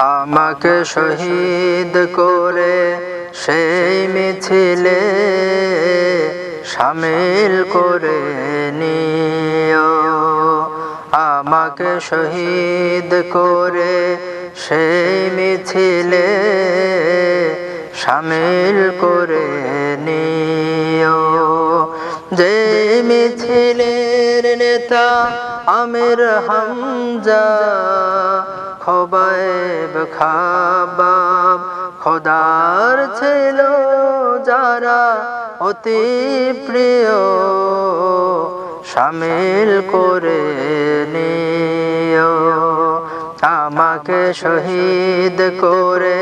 আমাকে শহীদ করে সেই মিছিলে সামিল করে নিও। আমাকে শহীদ করে সেই মিছিলে সামিল করে নিও। যে মিছিলের নেতা আমির হামজা খোবাইব খাবাব খোদার ছিল যারা অতি প্রিয়, সামিল করে নিও আমাকে শহীদ করে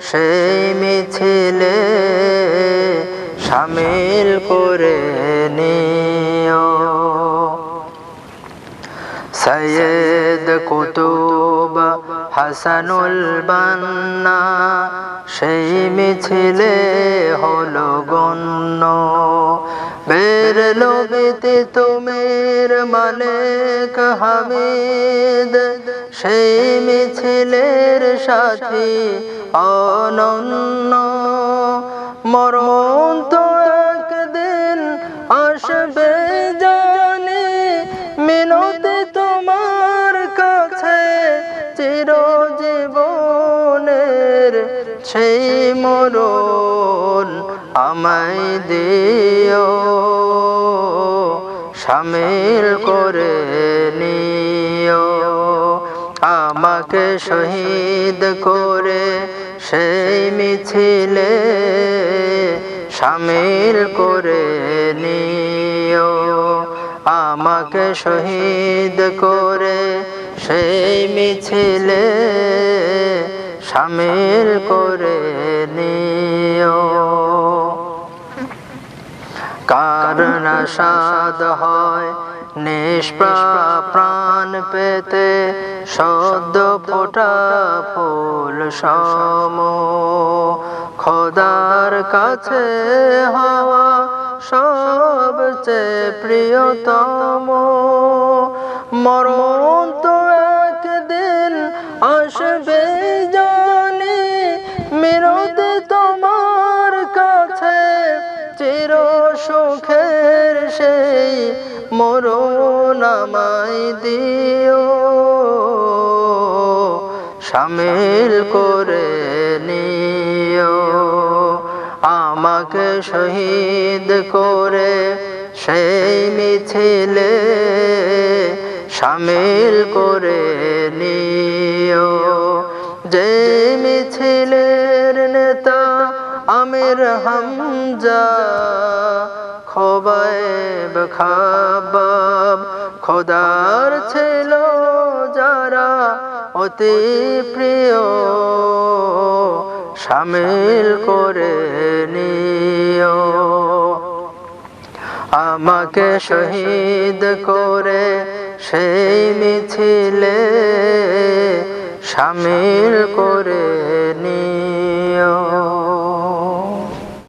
সেই মিছিলে সামিল করে নিও সৈয়দ কুতুব হাসানুল বান্না, সেই মিছিলে হলো গণ্য। বেরলো বিতে তুমির মালিক হামিদ, সেই মিছিলের সাথী অনন্য। মরণ সেই মরণ, আমায় দিও। সামিল করে নিও। আমাকে শহীদ করে সেই মিছিলে সামিল করে নিও। আমাকে শহীদ করে সেই মিছিলে সামিল করে নিও। কারণ সাদ হয়? নিষ্প্রাণ পেতে সদ্য ফোটা ফুল সম। খোদার কাছে হওয়া সবচেয়ে প্রিয়তম। মরণ সুখের সেই মরণ আমায় দিও। সামিল করে নিও। আমাকে শহীদ করে সেই মিছিলে সামিল করে নিও। যে আমির হামজা খোবাইব খাবাব। খোদার ছিল যারা অতি প্রিয়, সামিল করে নিও। আমাকে শহীদ করে সেই মিছিলে সামিল করে নিও।